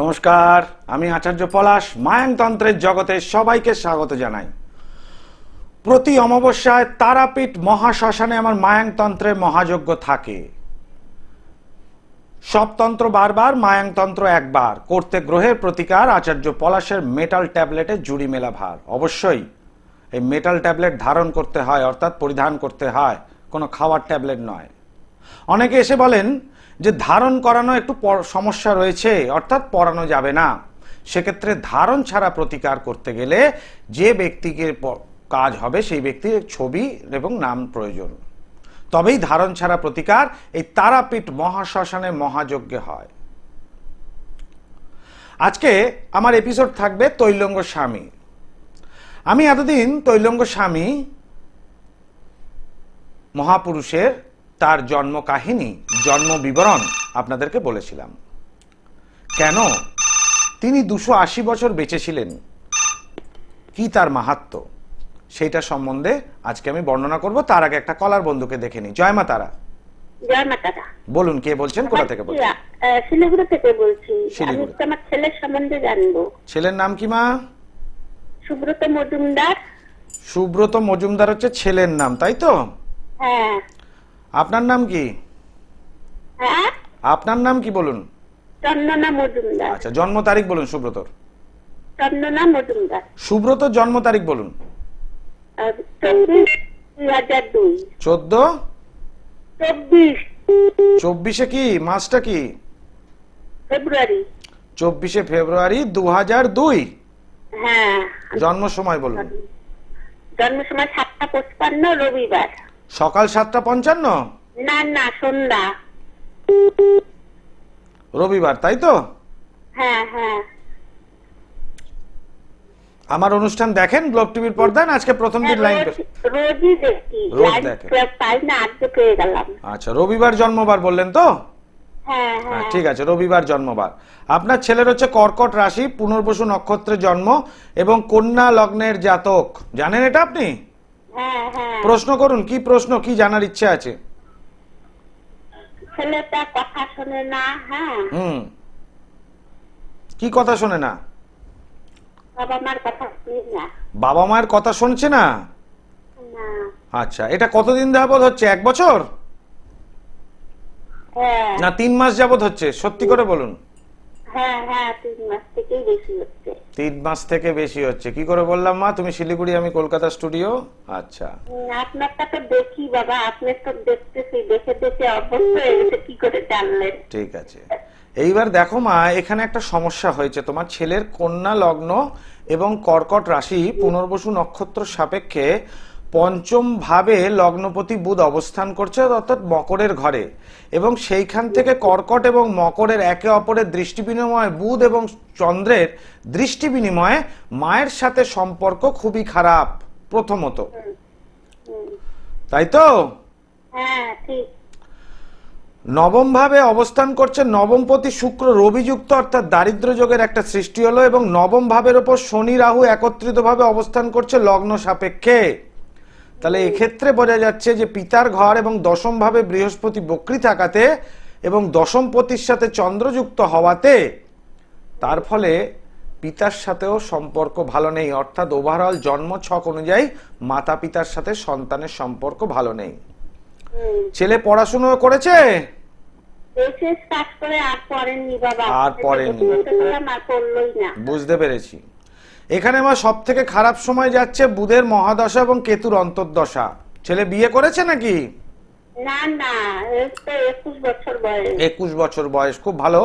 নমস্কার, আমি আচার্য পলাশ, মায়ানতন্ত্রের জগতে সবাইকে স্বাগত জানাই। প্রতি অমাবস্যায় তারাপীঠ মহাশ্মশানে আমার মায়াংতন্ত্রের মহাযজ্ঞ থাকে। সবতন্ত্র বারবার মায়াংতন্ত্র একবার। করতে গ্রহের প্রতিকার আচার্য পলাশের মেটাল ট্যাবলেটে জুড়ি মেলা ভার। অবশ্যই, এই মেটাল ট্যাবলেট ধারণ করতে হয়, অর্থাৎ পরিধান করতে হয়, কোনো খাওয়ার ট্যাবলেট নয়। অনেকে এসে বলেন যে ধারণ করানো একটু সমস্যা রয়েছে, অর্থাৎ পরানো যাবে না। সেক্ষেত্রে ধারণ ছাড়া প্রতিকার করতে গেলে যে ব্যক্তিকে কাজ হবে, সেই ব্যক্তির ছবি এবং নাম প্রয়োজন। তবেই ধারণ ছাড়া প্রতিকার এই তারাপীঠ মহাশ্মশানে মহাযজ্ঞে হয়। আজকে আমার এপিসোড থাকবে তৈলঙ্গ স্বামী। আমি এতদিন তৈলঙ্গ স্বামী মহাপুরুষের তার জন্ম কাহিনী জন্ম বিবরণ আপনাদেরকে বলেছিলাম। কেন? তিনি দুশো আশি বছর বেঁচে ছিলেন কি তার মাহাত্ম? সেইটা সম্বন্ধে আজকে আমি বর্ণনা করব। তার আগে একটা কলার বন্ধুকে দেখে নিই। জয় মা তারা। বলুন কে বলছেন? কোথা থেকে বলছেন? শিলিগুড়ি থেকে বলছি। আমি। আমার ছেলের সম্বন্ধে জানব। ছেলের নাম কি মা? সুব্রত মজুমদার। সুব্রত মজুমদার হচ্ছে ছেলের নাম তাই তো? হ্যাঁ। আপনার নাম কি? হ্যাঁ? আপনার নাম কি বলুন? চন্দনা মজুমদার। আচ্ছা জন্ম তারিখ বলুন সুব্রতর। চন্দনা মজুমদার। সুব্রত জন্ম তারিখ বলুন। চোদ্দ? চব্বিশ। চব্বিশে কি? মাসটা কি? ফেব্রুয়ারি। চব্বিশে ফেব্রুয়ারি দু হাজার দুই। হ্যাঁ। জন্ম সময় বলুন। জন্ম সময় সাতটা পঁচপান্ন রবিবার। সকাল সাতটা পঞ্চান্ন? না না সন্ধ্যা। রবিবার তাই তো? হ্যাঁ হ্যাঁ। আমার অনুষ্ঠান দেখেন গ্লোব টিভির পর্দায় না? আজকে প্রথম দিন লাইন রোজ- দেখেন। আজকে আচ্ছা রবিবার জন্মবার বললেন তো? হ্যাঁ হ্যাঁ। হ্যাঁ ঠিক আছে রবিবার জন্মবার। আপনার ছেলের হচ্ছে কর্কট রাশি পুনর্বসু নক্ষত্রে জন্ম এবং কন্যা লগ্নের জাতক। জানেন এটা আপনি? হ্যাঁ হ্যাঁ। প্রশ্ন করুন কি প্রশ্ন কি জানার ইচ্ছে আছে? ছেলেটা কথা শোনে না হ্যাঁ? হুম। কি কথা শোনে না? বাবা মার কথা শুনি না। বাবা মায়ের কথা শুনছে না? আচ্ছা এটা কতদিন যাবত হচ্ছে? এক বছর? হ্যাঁ। না তিন মাস যাবত হচ্ছে? সত্যি করে বলুন। হ্যাঁ হ্যাঁ তিন মাস থেকেই বেশি হচ্ছে। তিন মাস থেকে বেশি হচ্ছে। কি করে বললাম মা? তুমি শিলিগুড়ি আমি কলকাতা স্টুডিও আচ্ছা। উম, আপনারটা তো দেখি বাবা আপনি তো দেখতেছি দেখে দেখে অভ্যস্ত হয়ে গেছে কি করে জানলেন? ঠিক আছে। এইবার দেখো মা এখানে একটা সমস্যা হয়েছে। তোমার ছেলের কন্যা লগ্ন এবং কর্কট রাশি পুনর্বসু নক্ষত্র সাপেক্ষে পঞ্চম ভাবে লগ্নপতি বুধ অবস্থান করছে অর্থাৎ মকরের ঘরে এবং সেইখান থেকে কর্কট এবং মকরের একে অপরের দৃষ্টি বিনিময়ে বুধ এবং চন্দ্রের দৃষ্টি বিনিময়ে মায়ের সাথে সম্পর্ক খুবই খারাপ প্রথমত। তাই তো? হ্যাঁ নবম ভাবে অবস্থান করছে নবমপতি শুক্র রবিযুক্ত অর্থাৎ দারিদ্র যোগের একটা সৃষ্টি হলো এবং নবম ভাবের ওপর শনি রাহু একত্রিত ভাবে অবস্থান করছে লগ্ন সাপেক্ষে। তাহলে এক্ষেত্রে বোঝা যাচ্ছে যে পিতার ঘর এবং দশম ভাবে বৃহস্পতি বক্রি থাকাতে এবং দশম পতির সাথে চন্দ্রযুক্ত হওয়াতে তার ফলে পিতার সাথেও সম্পর্ক ভালো নেই। অর্থাৎ ওভারঅল জন্ম ছক অনুযায়ী মাতা পিতার সাথে সন্তানের সম্পর্ক ভালো নেই। ছেলে পড়াশুনো করেছে? আর পড়েননি বাবা। আর পড়েননি। বলতে বললাম আর পড়লোই না। বুঝতে পেরেছি। এখানে আমার সব থেকে খারাপ সময় যাচ্ছে বুধের মহাদশা এবং কেতুর অন্তর্দশা। ছেলে বিয়ে করেছে নাকি? না না একুশ বছর বয়স। একুশ বছর বয়স খুব ভালো।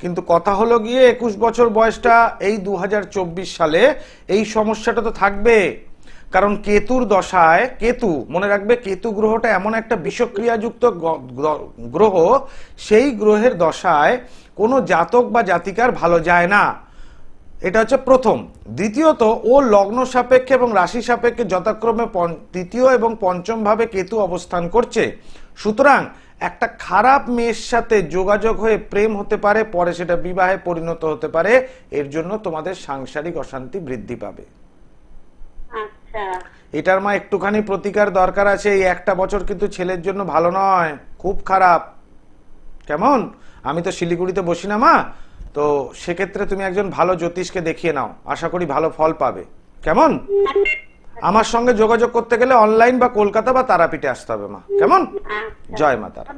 কিন্তু কথা হলো গিয়ে একুশ বছর বয়সটা এই দু হাজার চব্বিশ সালে এই সমস্যাটা তো থাকবে। কারণ কেতুর দশায় কেতু মনে রাখবে কেতু গ্রহটা এমন একটা বিষক্রিয়াযুক্ত গ্রহ সেই গ্রহের দশায় কোনো জাতক বা জাতিকার ভালো যায় না। এটা হচ্ছে প্রথম। দ্বিতীয়ত ও লগ্ন সাপেক্ষে এবং রাশি সাপেক্ষে যথাক্রমে তৃতীয় এবং পঞ্চম ভাবে কেতু অবস্থান করছে। সুতরাং একটা খারাপ মেয়ের সাথে যোগাযোগ হয়ে প্রেম হতে পারে পরে সেটা বিবাহে পরিণত হতে পারে এর জন্য তোমাদের সাংসারিক অশান্তি বৃদ্ধি পাবে। আচ্ছা। এটার মা একটুখানি প্রতিকার দরকার আছে এই একটা বছর কিন্তু ছেলের জন্য ভালো নয় খুব খারাপ। কেমন? আমি তো শিলিগুড়িতে বসি না মা। তো সেক্ষেত্রে তুমি একজন ভালো জ্যোতিষকে দেখিয়ে নাও। আশা করি ভালো ফল পাবে। কেমন? আমার সঙ্গে যোগাযোগ করতে গেলে অনলাইন বা কলকাতা বা তারাপীঠে আসতে হবে মা। কেমন। জয় মা তারা।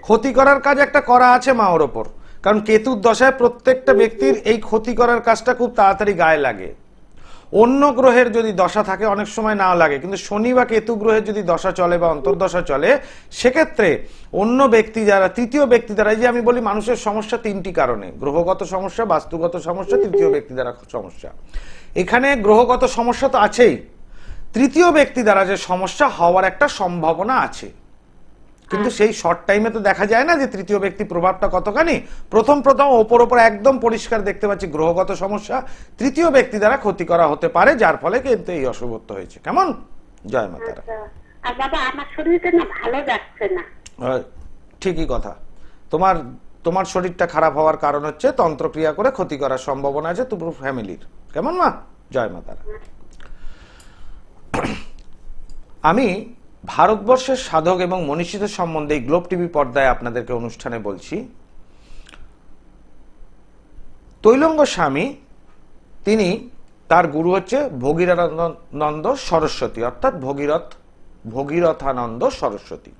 ক্ষতি করার কাজ একটা করা আছে মা ওর ওপর। কারণ কেতুর দশায় প্রত্যেকটা ব্যক্তির এই ক্ষতি করার কাজটা খুব তাড়াতাড়ি গায়ে লাগে। অন্য গ্রহের যদি দশা থাকে, অনেক সময় না লাগে। কিন্তু শনি বা কেতু গ্রহের যদি দশা চলে বা অন্তর্দশা চলে, সেক্ষেত্রে অন্য ব্যক্তি যারা, তৃতীয় ব্যক্তি দ্বারা এই যে আমি বলি মানুষের সমস্যা তিনটি কারণে। গ্রহগত সমস্যা, বাস্তুগত সমস্যা, তৃতীয় ব্যক্তি দ্বারা সমস্যা। এখানে গ্রহগত সমস্যা তো আছেই। তৃতীয় ব্যক্তি দ্বারা যে সমস্যা হওয়ার একটা সম্ভাবনা আছে। কিন্তু সেই শর্ট টাইমে তো দেখা যায় না যে তৃতীয় ব্যক্তি প্রভাবটা কতখানি। প্রথম প্রথম ওপর ওপর একদম পরিষ্কার দেখতে পাচ্ছি গ্রহগত সমস্যা। তৃতীয় ব্যক্তি দ্বারা ক্ষতি করা হতে পারে যার ফলে কিন্তু এই অশুভত্ব হয়েছে। কেমন? জয় মাতারা আচ্ছা। আর বাবা আমার শরীরটা না ভালো যাচ্ছে না। ঠিকই কথা। তোমার তোমার শরীরটা খারাপ হওয়ার কারণ হচ্ছে তন্ত্রক্রিয়া করে ক্ষতি করার সম্ভাবনা আছে তোমার ফ্যামিলির কেমন মা? জয় মাতারা আমি ভারতবর্ষের সাধক এবং মনীষীদের সম্বন্ধে গ্লোব টিভি পর্দায় আপনাদেরকে অনুষ্ঠানে বলছি। তৈলঙ্গ স্বামী, তিনি তার গুরু হচ্ছে ভগীরথানন্দ সরস্বতী, অর্থাৎ ভগীরথ, ভগীরথানন্দ সরস্বতী।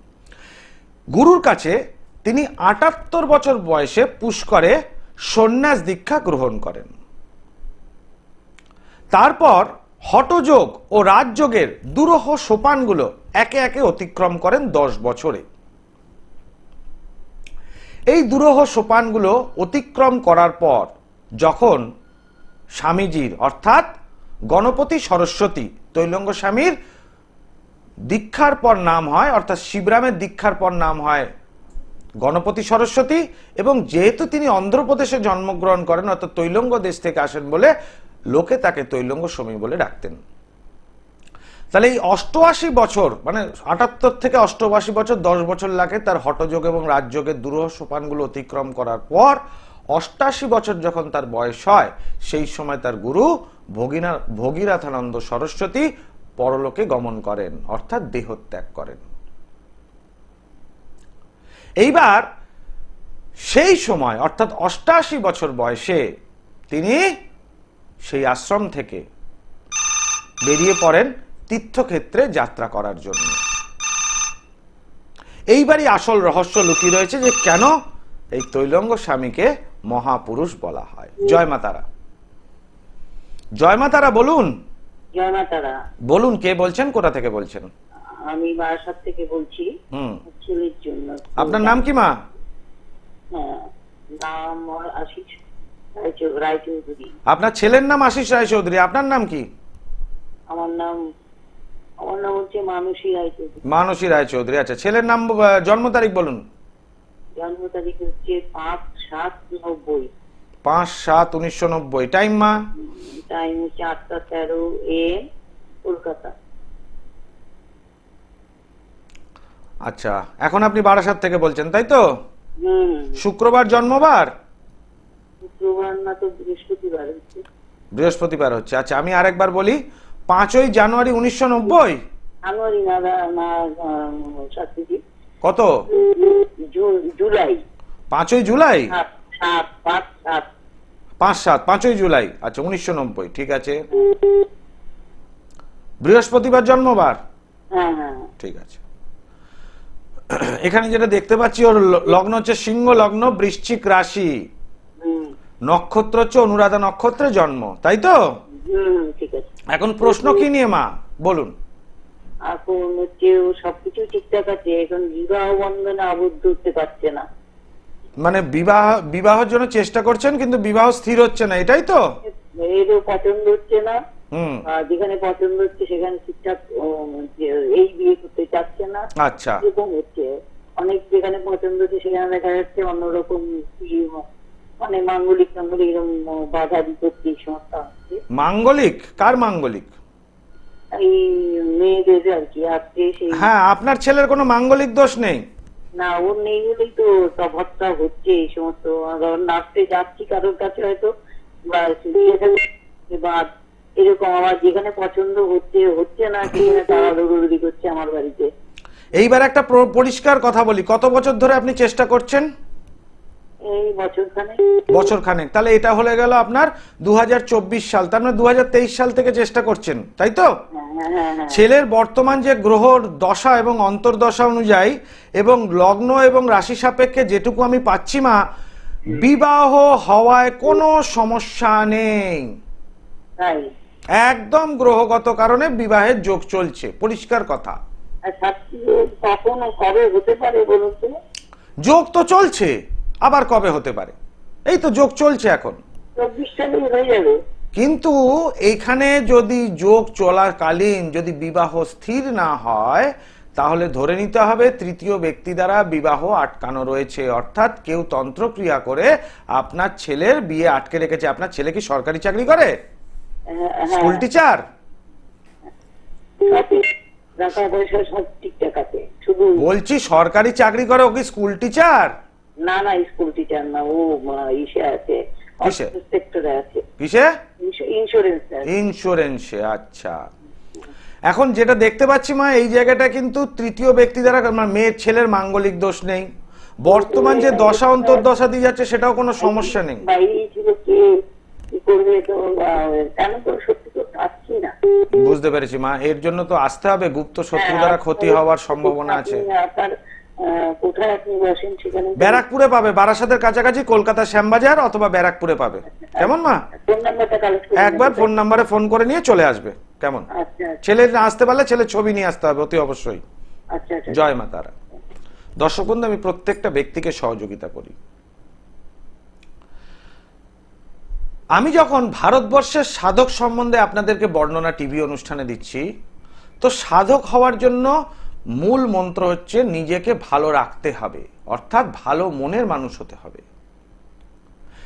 গুরুর কাছে তিনি আটাত্তর বছর বয়সে পুষ্করে সন্ন্যাস দীক্ষা গ্রহণ করেন। তারপর হটযোগ ও রাজযোগের দুরহ সোপানগুলো একে একে অতিক্রম করেন দশ বছরে। এই দুরহ সোপানগুলো অতিক্রম করার পর যখন স্বামীজির, অর্থাৎ গণপতি সরস্বতী, তৈলঙ্গ স্বামীর দীক্ষার পর নাম হয়, অর্থাৎ শিবরামের দীক্ষার পর নাম হয় গণপতি সরস্বতী এবং যেহেতু তিনি অন্ধ্রপ্রদেশে জন্মগ্রহণ করেন, অর্থাৎ তৈলঙ্গ দেশ থেকে আসেন বলে লোকে তাকে তৈলঙ্গ সমী বলে ডাকতেন। তাহলে এই অষ্টআশি বছর মানে আটাত্তর থেকে অষ্টআশি বছর, দশ বছর লাগে তার হটযোগ এবং রাজযোগের দুরহ সোপানগুলো অতিক্রম করার পর, অষ্টাশি বছর যখন তার বয়স হয়, সেই সময় তার গুরু ভগিনা, ভগীরথানন্দ সরস্বতী পরলোকে গমন করেন, অর্থাৎ দেহত্যাগ করেন। এইবার সেই সময়, অর্থাৎ অষ্টাশি বছর বয়সে তিনি সেই আশ্রম থেকে বেরিয়ে পড়েন তীর্থক্ষেত্রে যাত্রা করার জন্য। এইবারই আসল রহস্য লুকিয়ে রয়েছে যে কেন এই তৈলঙ্গ স্বামীকে মহাপুরুষ বলা হয়। জয় মাতারা জয় মাতারা বলুন। জয় মাতারা বলুন কে বলছেন কোথা থেকে বলছেন? আমি বারাসাত থেকে বলছি। হুম। জন্য। আপনার নাম কি মা? হ্যাঁ, নাম আশিস। রায়চৌধুরী আপনার ছেলের নাম আশিস রায়চৌধুরী আপনার নাম কি? আমার নাম আমার নাম হচ্ছে মানসী রায়চৌধুরী মানসী রায়চৌধুরী আচ্ছা ছেলের নাম জন্ম তারিখ বলুন। জন্ম তারিখ হচ্ছে পাঁচ সাত নব্বই। পাঁচ সাত উনিশশো নব্বই টাইম মা? টাইম হচ্ছে আটটা তেরো এ কলকাতা। আচ্ছা এখন আপনি বারাসাত থেকে বলছেন তাই তো? শুক্রবার জন্মবার? শুক্রবার তো বৃহস্পতিবার হচ্ছে। বৃহস্পতিবার হচ্ছে। আচ্ছা আমি আরেকবার বলি পাঁচই জানুয়ারি উনিশশো নব্বই? জানুয়ারি না কত? জুলাই। পাঁচই জুলাই? পাঁচ সাত। পাঁচই জুলাই। আচ্ছা উনিশশো নব্বই ঠিক আছে। বৃহস্পতিবার জন্মবার? হ্যাঁ হ্যাঁ। ঠিক আছে। এখানে যেটা দেখতে পাচ্ছি ওর লগ্ন হচ্ছে সিংহ লগ্ন বৃশ্চিক রাশি। নক্ষত্র হচ্ছে অনুরাধা নক্ষত্রে জন্ম তাই তো? এখন প্রশ্ন কি নিয়ে মা? বলুন। এখন হচ্ছে সবকিছু ঠিকঠাক আছে এখন বিবাহ বন্ধনে আবদ্ধ হতে পারছে না। মানে বিবাহ বিবাহের জন্য চেষ্টা করছেন কিন্তু বিবাহ স্থির হচ্ছে না এটাই তো? এরও পছন্দ হচ্ছে না। যেখানে পছন্দ হচ্ছে সেখানে ঠিকঠাক এই বিয়ে করতে চাচ্ছে না। আচ্ছা। এরকম হচ্ছে। অনেক যেখানে পছন্দ হচ্ছে সেখানে দেখা যাচ্ছে অন্যরকম মানে মাঙ্গলিক টাঙ্গলিক এরকম বাধা বিপত্তি হচ্ছে মাঙ্গলিক? কার মাঙ্গলিক? এই মেয়েদের আর কি আজকে সেই হ্যাঁ আপনার ছেলের কোনো মাঙ্গলিক দোষ নেই? না ওর নেই বলেই তো হচ্ছে এই সমস্ত। যাচ্ছি কারোর কাছে হয়তো বা বা এরকম আমার যেখানে পছন্দ হচ্ছে হচ্ছে না সেখানে তারা দৌড়ি করছে আমার বাড়িতে। এইবার একটা পরিষ্কার কথা বলি কত বছর ধরে আপনি চেষ্টা করছেন? বছর খানে বছর খানেক। তাহলে এটা হলে গেল আপনার দু হাজার চব্বিশ সাল। তার মানে দু সাল থেকে চেষ্টা করছেন তাই তো? হ্যাঁ। ছেলের বর্তমান যে গ্রহর দশা এবং অন্তর্দশা অনুযায়ী এবং লগ্ন এবং রাশি সাপেক্ষে যেটুকু আমি পাচ্ছি মা বিবাহ হওয়ায় কোনো সমস্যা নেই। একদম গ্রহগত কারণে বিবাহের যোগ চলছে। পরিষ্কার কথা। যোগ তো চলছে। আবার কবে হতে পারে? এই তো যোগ চলছে এখন। কিন্তু এইখানে যদি যোগ চলাকালীন যদি বিবাহ স্থির না হয় তাহলে ধরে নিতে হবে তৃতীয় ব্যক্তি দ্বারা বিবাহ আটকানো রয়েছে। অর্থাৎ কেউ তন্ত্রক্রিয়া করে আপনার ছেলের বিয়ে আটকে রেখেছে। আপনার ছেলে কি সরকারি চাকরি করে? হ্যাঁ, হ্যাঁ। School teacher? বলছি সরকারি চাকরি করে ও কি স্কুল টিচার? না না স্কুল টিচার না ও ইসে আছে। কিসে? সেক্টরে আছে। কিসে? ইন্স্যুরেন্স ইন্স্যুরেন্সে আচ্ছা। এখন যেটা দেখতে পাচ্ছি মা এই জায়গাটা কিন্তু তৃতীয় ব্যক্তি দ্বারা মানে মেয়ের ছেলের মাঙ্গলিক দোষ নেই। বর্তমান যে দশা অন্তর্দশা দিয়ে যাচ্ছে সেটাও কোনো সমস্যা নেই। বুঝতে পেরেছি মা এর জন্য তো আসতে হবে। গুপ্ত শত্রু দ্বারা ক্ষতি হওয়ার সম্ভাবনা আছে। কোথায় আপনি বসেন সেখানে? ব্যারাকপুরে পাবে বারাসাতের কাছাকাছি কলকাতা শ্যামবাজার অথবা ব্যারাকপুরে পাবে। কেমন মা? ফোন নাম্বারটা কালেক্ট করে একবার ফোন নাম্বারে ফোন করে নিয়ে চলে আসবে কেমন? আচ্ছা। ছেলে না আসতে পারলে ছেলে ছবি নিয়ে আসতে হবে অতি অবশ্যই। আচ্ছা আচ্ছা। জয় মা তারা। দর্শক বন্ধু আমি প্রত্যেকটা ব্যক্তিকে সহযোগিতা করি। আমি যখন ভারতবর্ষের সাধক সম্বন্ধে আপনাদেরকে বর্ণনা টিভি অনুষ্ঠানে দিচ্ছি তো সাধক হওয়ার জন্য মূল মন্ত্র হচ্ছে নিজেকে ভালো রাখতে হবে, অর্থাৎ ভালো মনের মানুষ হতে হবে।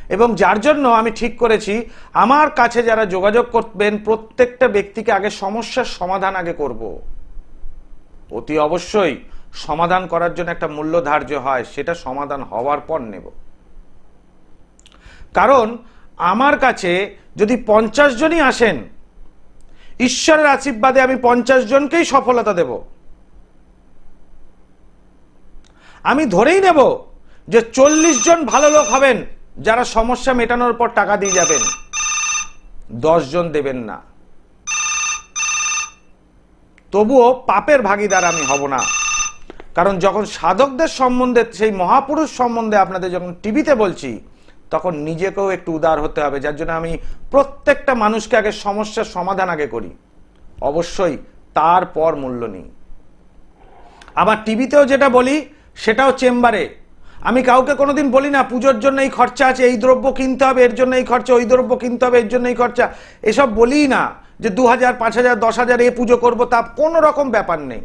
এবং যার জন্য আমি ঠিক করেছি, আমার কাছে যারা যোগাযোগ করবেন, প্রত্যেকটা ব্যক্তিকে আগে সমস্যার সমাধান আগে করব। অতি অবশ্যই সমাধান করার জন্য একটা মূল্য ধার্য হয়, সেটা সমাধান হওয়ার পর নেব। কারণ আমার কাছে যদি পঞ্চাশ জনই আসেন, ঈশ্বরের আশীর্বাদে আমি পঞ্চাশ জনকেই সফলতা দেব। আমি ধরেই নেব যে চল্লিশ জন ভালো লোক হবেন যারা সমস্যা মেটানোর পর টাকা দিয়ে যাবেন। জন দেবেন না। তবুও পাপের ভাগিদার আমি হব না। কারণ যখন সাধকদের সম্বন্ধে, সেই মহাপুরুষ সম্বন্ধে আপনাদের যখন টিভিতে বলছি, তখন নিজেকেও একটু উদার হতে হবে, যার জন্য আমি প্রত্যেকটা মানুষকে আগে সমস্যার সমাধান আগে করি। অবশ্যই তারপর মূল্য নেই। আমার টিভিতেও যেটা বলি সেটাও চেম্বারে। আমি কাউকে কোনোদিন বলি না, পুজোর জন্য এই খরচা আছে, এই দ্রব্য কিনতে হবে, এর জন্য এই খরচা, ওই দ্রব্য কিনতে হবে, এর জন্য এই খরচা। এসব বলি না যে দু হাজার, পাঁচ হাজার, দশ হাজার এ পুজো করব, তা কোনো রকম ব্যাপার নেই।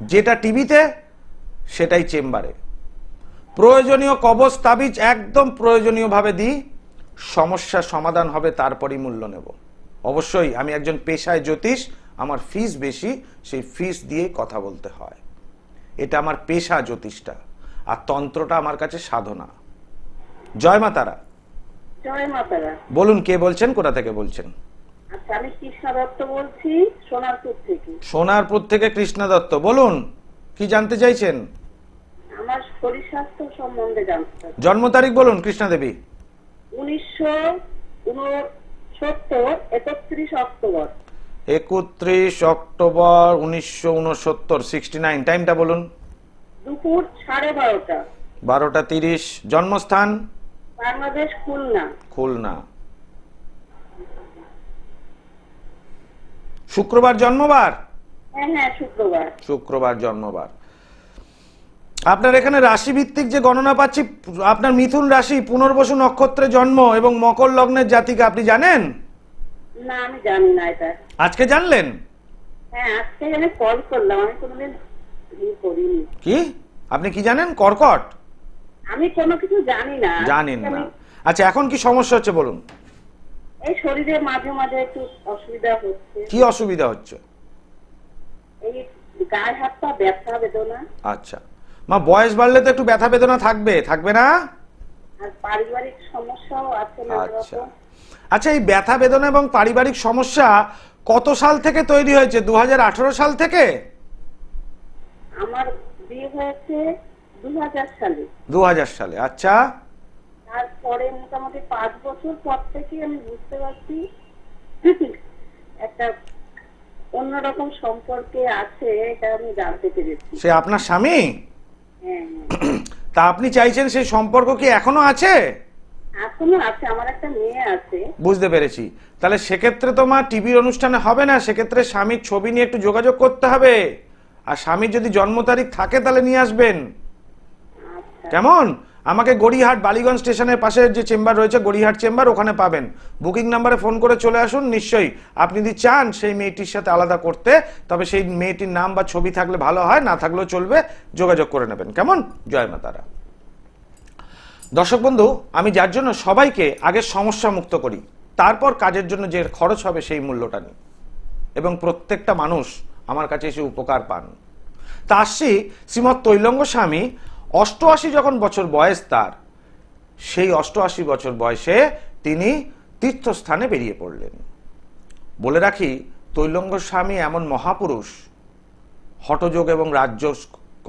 যেটা টিভিতে, সেটাই চেম্বারে। প্রয়োজনীয় কবচ, তাবিজ একদম প্রয়োজনীয়ভাবে দিই সমস্যার সমাধান হবে, তারপরই মূল্য নেব। অবশ্যই আমি একজন পেশায় জ্যোতিষ, আমার ফিস বেশি, সেই ফিস দিয়ে কথা বলতে হয়। এটা আমার পেশা জ্যোতিষটা আর তন্ত্রটা আমার কাছে সাধনা। জয় মা তারা। মাতারা বলুন কে বলছেন কোথা থেকে বলছেন? আচ্ছা আমি কৃষ্ণা দত্ত বলছি সোনারপুর থেকে। সোনারপুর থেকে কৃষ্ণা দত্ত। বলুন কি জানতে চাইছেন? আমার শরীর স্বাস্থ্য সম্বন্ধে জানতে জন্ম তারিখ বলুন কৃষ্ণা দেবী। উনিশশো উনসত্তর একত্রিশ অক্টোবর। একত্রিশ অক্টোবর উনিশশো উনসত্তর সিক্সটি নাইন টাইমটা বলুন। দুপুর সাড়ে বারোটা। বারোটা তিরিশ। জন্মস্থান? বাংলাদেশ খুলনা। খুলনা। শুক্রবার জন্মবার? হ্যাঁ হ্যাঁ শুক্রবার। শুক্রবার জন্মবার। আপনার এখানে রাশি ভিত্তিক যে গণনা পাচ্ছি আপনার মিথুন রাশি পুনর্বসু নক্ষত্রে জন্ম এবং মকর লগ্নের জাতিকে আপনি জানেন? না আমি জানি না এটা। আজকে জানলেন? হ্যাঁ আজকে আমি কল করলাম আমি কোনোদিন করিনি। কি? আপনি কি জানেন? কর্কট? আমি কোনো কিছু জানি না। জানেন না। আচ্ছা এখন কি সমস্যা হচ্ছে বলুন? এই শরীরে মাঝে মাঝে একটু অসুবিধা হচ্ছে। কি অসুবিধা হচ্ছে? এই গায়ে হাত পা ব্যথা বেদনা। আচ্ছা। মা বয়স বাড়লে তো একটু ব্যথা বেদনা থাকবে। থাকবে না? আর পারিবারিক সমস্যাও আছে না আচ্ছা। আচ্ছা এই ব্যথা বেদনা এবং পারিবারিক সমস্যা কত সাল থেকে তৈরি হয়েছে? দু হাজার আঠারো সাল থেকে? আমার বিয়ে হয়েছে সালে। দু সালে আচ্ছা। তারপরে মোটামুটি পাঁচ বছর পর থেকে আমি বুঝতে পারছি একটা অন্যরকম সম্পর্কে আছে এটা আমি জানতে পেরেছি। সে আপনার স্বামী? হ্যাঁ হ্যাঁ। তা আপনি চাইছেন সেই সম্পর্ক কি এখনও আছে? বুঝতে পেরেছি। তাহলে সেক্ষেত্রে তোমার টিভির অনুষ্ঠানে হবে না সেক্ষেত্রে স্বামীর ছবি নিয়ে একটু যোগাযোগ করতে হবে। আর স্বামীর যদি জন্ম তারিখ থাকে তাহলে নিয়ে আসবেন। আচ্ছা। কেমন? আমাকে গড়িহাট বালিগঞ্জ স্টেশনের পাশে যে চেম্বার রয়েছে গড়িহাট চেম্বার ওখানে পাবেন। বুকিং নাম্বারে ফোন করে চলে আসুন নিশ্চয়ই আপনি যদি চান সেই মেয়েটির সাথে আলাদা করতে তবে সেই মেয়েটির নাম বা ছবি থাকলে ভালো হয় না থাকলেও চলবে যোগাযোগ করে নেবেন। কেমন? জয় মাতারা দর্শক বন্ধু, আমি যার জন্য সবাইকে আগে সমস্যা মুক্ত করি, তারপর কাজের জন্য যে খরচ হবে সেই মূল্যটা নিই। এবং প্রত্যেকটা মানুষ আমার কাছে এসে উপকার পান। তা আসছি শ্রীমৎ তৈলঙ্গ স্বামী, অষ্টআশি যখন বছর বয়স তার, সেই অষ্টআশি বছর বয়সে তিনি তীর্থস্থানে বেরিয়ে পড়লেন। বলে রাখি, তৈলঙ্গ স্বামী এমন মহাপুরুষ, হঠযোগ এবং রাজ্য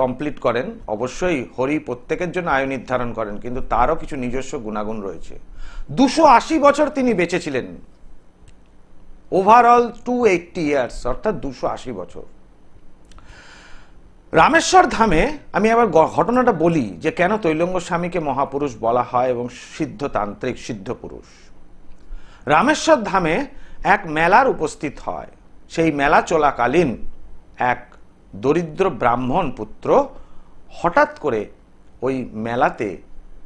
কমপ্লিট করেন, অবশ্যই হরি প্রত্যেকের জন্য আয়ু নির্ধারণ করেন, কিন্তু তারও কিছু নিজস্ব গুণাগুণ রয়েছে। দুশো আশি বছর তিনি বেঁচেছিলেন। ওভারঅল টু এইটটি ইয়ার্স অর্থাৎ দুশো আশি বছর। রামেশ্বর ধামে আমি আবার ঘটনাটা বলি যে কেন তৈলঙ্গ স্বামীকে মহাপুরুষ বলা হয় এবং সিদ্ধতান্ত্রিক সিদ্ধ পুরুষ। রামেশ্বর ধামে এক মেলার উপস্থিত হয়। সেই মেলা চলাকালীন এক দরিদ্র ব্রাহ্মণ পুত্র হঠাৎ করে ওই মেলাতে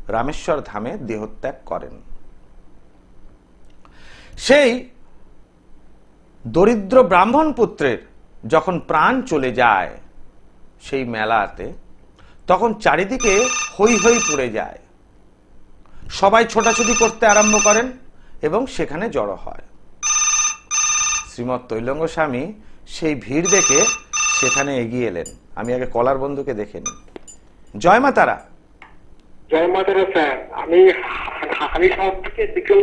রামেশ্বর ধামে দেহত্যাগ করেন। সেই দরিদ্র ব্রাহ্মণ পুত্রের যখন প্রাণ চলে যায় সেই মেলাতে, তখন চারিদিকে হই হই পড়ে যায়। সবাই ছোটাছুটি করতে আরম্ভ করেন এবং সেখানে জড়ো হয়। শ্রীমৎ তৈলঙ্গ স্বামী সেই ভিড় দেখে সেখানে এগিয়ে এলেন। আমি আগে কলার বন্ধুকে দেখে নিই। জয় মা তারা। জয় মাতারা স্যার। আমি আমি শহর থেকে বিক্রম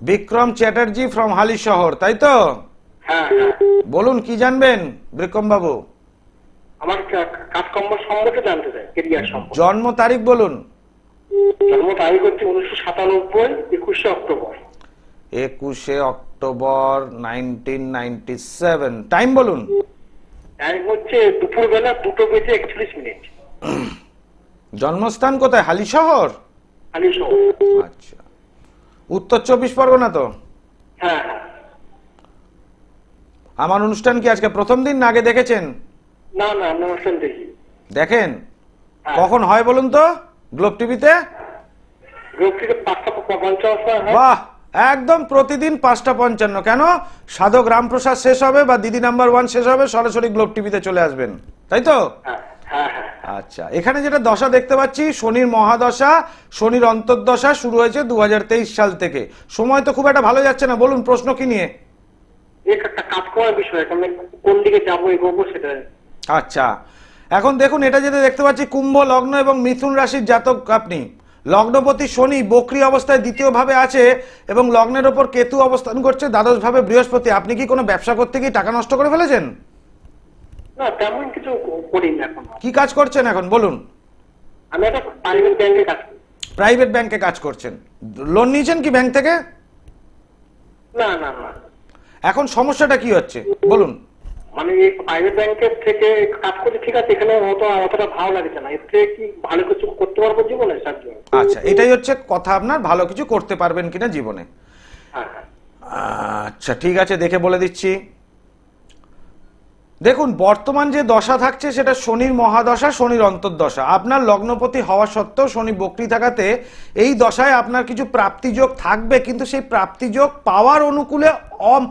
বিক্রম চ্যাটার্জি ফ্রম হালি শহর তাই তো? হ্যাঁ হ্যাঁ। বলুন কি জানবেন বিক্রম বাবু আমার কাজকর্ম সম্পর্কে জানতে চাই কেরিয়ার সম্পর্কে জন্ম তারিখ বলুন। জন্ম তারিখ হচ্ছে উনিশশো সাতানব্বই একুশে অক্টোবর। একুশে October nineteen ninety seven time বলুন। টাইম হচ্ছে দুপুর বেলা দুটো বেজে একচল্লিশ মিনিট। জন্মস্থান কোথায়? হালি শহর আলি শহর আচ্ছা। উত্তর চব্বিশ পরগনা তো? হ্যাঁ হ্যাঁ। আমার অনুষ্ঠান কি আজকে প্রথম দিন না আগে দেখেছেন? না না আমি অনুষ্ঠান দেখি। দেখেন? হ্যাঁ। কখন হয় বলুন তো? গ্লোব টিভিতে? গ্রুপ থেকে পাঁচটা পঞ্চাশ বাহ! একদম প্রতিদিন পাঁচটা পঞ্চান্ন। কেন? সাধক রামপ্রসাদ শেষ হবে বা দিদি নাম্বার ওয়ান শেষ হবে সরাসরি গ্লোব টিভিতে চলে আসবেন। তাই তো? হ্যাঁ হ্যাঁ হ্যাঁ। আচ্ছা এখানে যেটা দশা দেখতে পাচ্ছি শনির মহাদশা শনির অন্তর্দশা শুরু হয়েছে দু হাজার তেইশ সাল থেকে। সময় তো খুব একটা ভালো যাচ্ছে না বলুন প্রশ্ন কি নিয়ে? আচ্ছা এখন দেখুন এটা যেটা দেখতে পাচ্ছি কুম্ভ লগ্ন এবং মিথুন রাশির জাতক আপনি। লগ্নপতি শনি বক্রি অবস্থায় দ্বিতীয় ভাবে আছে এবং লগ্নের ওপর কেতু অবস্থান করছে দ্বাদশ ভাবে বৃহস্পতি। আপনি কি কোনো ব্যবসা করতে গিয়ে টাকা নষ্ট করে ফেলেছেন? না তেমন কিছু করিনি এখন। কি কাজ করছেন এখন? বলুন। আমি একটা প্রাইভেট ব্যাংকে কাজ করি। প্রাইভেট ব্যাংকে কাজ করছেন। লোন নিয়েছেন কি ব্যাংক থেকে? না না না। এখন সমস্যাটা কি হচ্ছে? বলুন। মানে এই প্রাইভেট ব্যাংকের থেকে কাজ করতে ঠিক আছে এখানে অত অতটা ভালো লাগছে না। এর থেকে কি ভালো কিছু করতে পারব জীবনে জন্য আচ্ছা এটাই হচ্ছে কথা আপনার ভালো কিছু করতে পারবেন কিনা জীবনে। হ্যাঁ হ্যাঁ। আচ্ছা ঠিক আছে দেখে বলে দিচ্ছি। দেখুন বর্তমান যে দশা থাকছে সেটা শনির মহাদশা শনির অন্তর্দশা। আপনার লগ্নপতি হওয়া সত্ত্বেও শনি বক্রি থাকাতে এই দশায় আপনার কিছু প্রাপ্তিযোগ থাকবে কিন্তু সেই প্রাপ্তিযোগ পাওয়ার অনুকূলে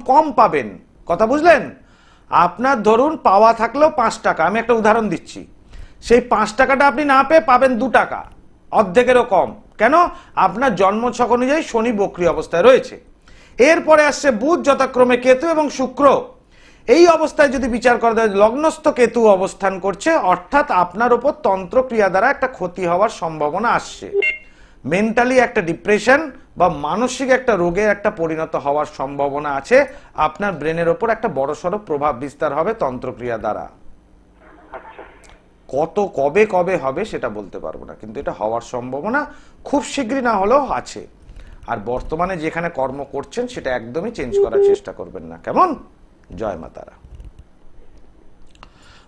কম পাবেন। কথা বুঝলেন? আপনার ধরুন পাওয়া থাকলেও পাঁচ টাকা, আমি একটা উদাহরণ দিচ্ছি। সেই পাঁচ টাকাটা আপনি না পেয়ে পাবেন দু টাকা, অর্ধেকেরও কম। কেন? আপনার জন্মছক অনুযায়ী শনি বক্রি অবস্থায় রয়েছে। এরপরে আসছে বুধ, যথাক্রমে কেতু এবং শুক্র। এই অবস্থায় যদি বিচার করা যায়, লগ্নস্থ কেতু অবস্থান করছে, অর্থাৎ আপনার উপর তন্ত্রক্রিয়া দ্বারা একটা ক্ষতি হওয়ার সম্ভাবনা আসছে। মেন্টালি একটা ডিপ্রেশন বা মানসিক একটা রোগে একটা পরিণত হওয়ার সম্ভাবনা আছে আপনার ব্রেনের ওপর একটা বড়সড় প্রভাব বিস্তার হবে তন্ত্রক্রিয়া দ্বারা। আচ্ছা। কত কবে কবে হবে সেটা বলতে পারব না কিন্তু এটা হওয়ার সম্ভাবনা খুব শীঘ্রই না হলেও আছে। আর বর্তমানে যেখানে কর্ম করছেন সেটা একদমই চেঞ্জ করার চেষ্টা করবেন না। কেমন? জয় মাতারা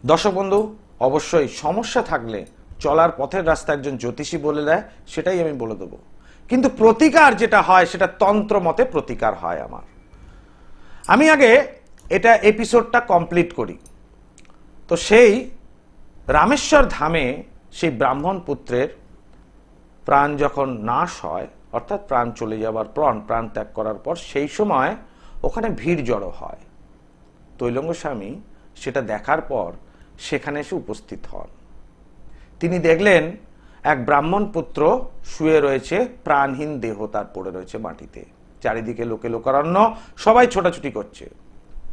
দর্শক বন্ধু অবশ্যই সমস্যা থাকলে চলার পথের রাস্তা একজন জ্যোতিষী বলে দেয় সেটাই আমি বলে দেবো। কিন্তু প্রতিকার যেটা হয়, সেটা তন্ত্র মতে প্রতিকার হয় আমার। আমি আগে এটা এপিসোডটা কমপ্লিট করি। তো সেই রামেশ্বর ধামে সেই ব্রাহ্মণ পুত্রের প্রাণ যখন নাশ হয়, অর্থাৎ প্রাণ চলে যাওয়ার প্রাণ প্রাণ ত্যাগ করার পর, সেই সময় ওখানে ভিড় জড়ো হয়। তৈলঙ্গ স্বামী সেটা দেখার পর সেখানে এসে উপস্থিত হন। তিনি দেখলেন এক ব্রাহ্মণ পুত্র শুয়ে রয়েছে, প্রাণহীন দেহ তার পড়ে রয়েছে মাটিতে। চারিদিকে লোকে লোকারণ্য, সবাই ছোটাছুটি করছে।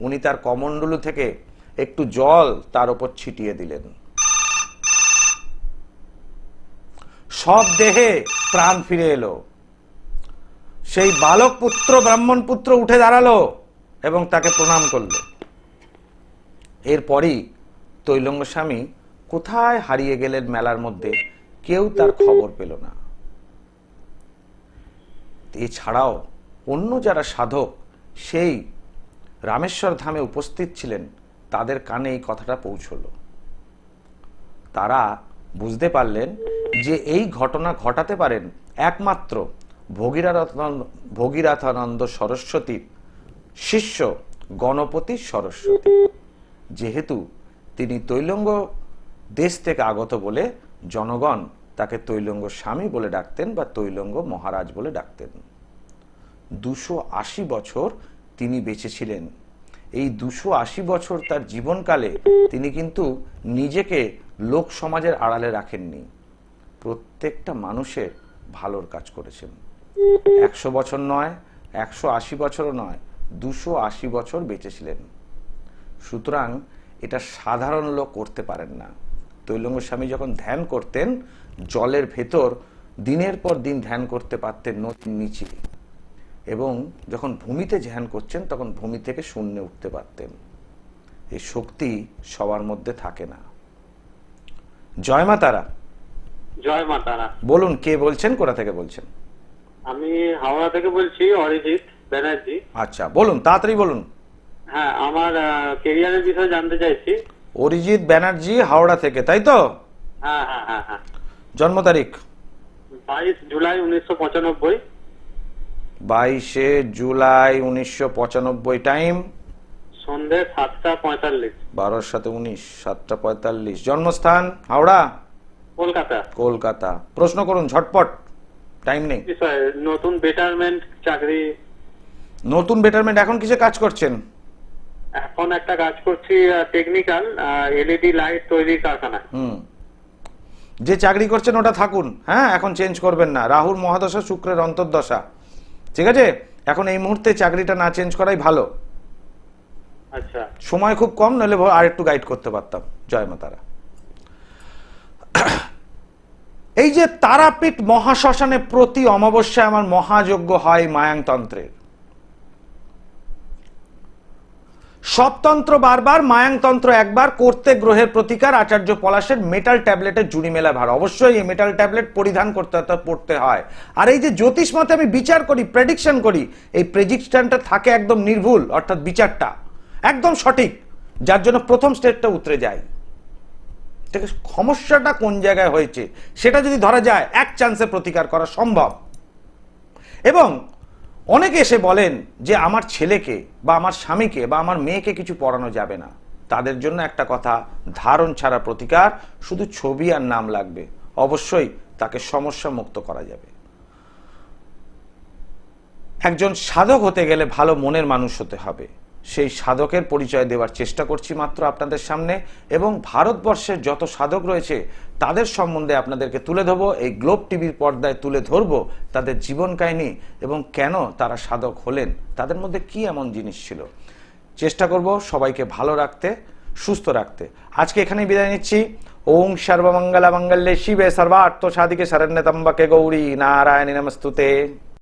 উনি তার কমণ্ডলু থেকে একটু জল তার উপর ছিটিয়ে দিলেন। সব দেহে প্রাণ ফিরে এলো। সেই বালক পুত্র, ব্রাহ্মণ পুত্র উঠে দাঁড়াল এবং তাকে প্রণাম করল। এরপরই তৈলঙ্গ স্বামী কোথায় হারিয়ে গেলেন মেলার মধ্যে? কেউ তার খবর পেল না। এছাড়াও অন্য যারা সাধক, সেই রামেশ্বর ধামে উপস্থিত ছিলেন, তাদের কানে এই কথাটা পৌঁছল। তারা বুঝতে পারলেন যে এই ঘটনা ঘটাতে পারেন একমাত্র ভগীরথানন্দ ভগীরথানন্দ সরস্বতীর শিষ্য গণপতি সরস্বতী। যেহেতু তিনি তৈলঙ্গ দেশ থেকে আগত বলে জনগণ তাকে তৈলঙ্গ স্বামী বলে ডাকতেন বা তৈলঙ্গ মহারাজ বলে ডাকতেন। দুশো আশি বছর তিনি বেঁচেছিলেন। এই দুশো আশি বছর তার জীবনকালে তিনি কিন্তু নিজেকে লোক সমাজের আড়ালে রাখেননি। প্রত্যেকটা মানুষের ভালোর কাজ করেছেন। একশো বছর নয়, একশো আশি বছরও নয়, দুশো আশি বছর বেঁচেছিলেন। সুতরাং এটা সাধারণ লোক করতে পারেন না। তৈলঙ্গ স্বামী যখন ধ্যান করতেন জলের ভেতর দিনের পর দিন ধ্যান করতে পারতেন নদীর নিচে। এবং যখন ভূমিতে ধ্যান করছেন তখন ভূমি থেকে শূন্যে উঠতে পারতেন। এই শক্তি সবার মধ্যে থাকে না। জয় মা তারা। জয় মা তারা। বলুন কে বলছেন কোথা থেকে বলছেন? আমি হাওড়া থেকে বলছি অরিজিৎ ব্যানার্জি। আচ্ছা বলুন তাড়াতাড়ি বলুন। হ্যাঁ আমার কেরিয়ারের বিষয়ে জানতে চাইছি। অরিজিৎ ব্যানার্জি হাওড়া থেকে তাই তো? হ্যাঁ হ্যাঁ হ্যাঁ জন্ম তারিখ? বাইশ জুলাই উনিশশো পঁচানব্বই। বাইশে জুলাই উনিশশো পঁচানব্বই টাইম। সন্ধে সাতটা পঁয়তাল্লিশ। বারোর সাথে উনিশ সাতটা পঁয়তাল্লিশ। জন্মস্থান হাওড়া? কলকাতা। কলকাতা। প্রশ্ন করুন ঝটপট। টাইম নেই। নতুন বেটারমেন্ট চাকরি। নতুন বেটারমেন্ট এখন কিসে কাজ করছেন? এখন একটা কাজ করছি টেকনিক্যাল এলইডি লাইট তৈরির কারখানা। যে চাকরি করছেন ওটা থাকুন। হ্যাঁ এখন চেঞ্জ করবেন না। রাহুর মহাদশা শুক্রের অন্তর্দশা। ঠিক আছে? এখন এই মুহূর্তে চাকরিটা না চেঞ্জ করাই ভালো। আচ্ছা। সময় খুব কম নইলে ভ- আর একটু গাইড করতে পারতাম। জয় মা তারা। এই যে তারাপীঠ মহাশ্মশানে প্রতি অমাবস্যায় আমার মহাযজ্ঞ হয় মায়াংতন্ত্রের। সবতন্ত্র বারবার মায়াংতন্ত্র একবার, করতে গ্রহের প্রতিকার, আচার্য পলাশের মেটাল ট্যাবলেটের জুড়ি মেলা ভার। অবশ্যই এই মেটাল ট্যাবলেট পরিধান করতে পড়তে হয়। আর এই যে জ্যোতিষ মতে আমি বিচার করি প্রেডিকশন করি, এই প্রেডিকশনটা থাকে একদম নির্ভুল, অর্থাৎ বিচারটা। একদম সঠিক, যার জন্য প্রথম স্টেজটা উতরে যায়। ঠিক সমস্যাটা কোন জায়গায় হয়েছে? সেটা যদি ধরা যায়, এক চান্সে প্রতিকার করা সম্ভব। এবং অনেকে এসে বলেন যে আমার ছেলেকে বা আমার স্বামীকে বা আমার মেয়েকে কিছু পড়ানো যাবে না। তাদের জন্য একটা কথা, ধারণ ছাড়া প্রতিকার, শুধু ছবি আর নাম লাগবে। অবশ্যই তাকে সমস্যা মুক্ত করা যাবে। একজন সাধক হতে গেলে ভালো মনের মানুষ হতে হবে। সেই সাধকের পরিচয় দেওয়ার চেষ্টা করছি মাত্র আপনাদের সামনে এবং ভারতবর্ষের যত সাধক রয়েছে তাদের সম্বন্ধে আপনাদেরকে তুলে ধরবো, এই গ্লোব টিভির পর্দায় তুলে ধরবো তাদের জীবন কাহিনী এবং কেন তারা সাধক হলেন, তাদের মধ্যে কি এমন জিনিস ছিল? চেষ্টা করব সবাইকে ভালো রাখতে, সুস্থ রাখতে। আজকে এখানেই বিদায় নিচ্ছি। ওং সর্বমঙ্গলা মঙ্গলে শিবে সর্বার্থ সাধিকে শরণ্যতম্বকে গৌরী নারায়ণী নমস্তুতে।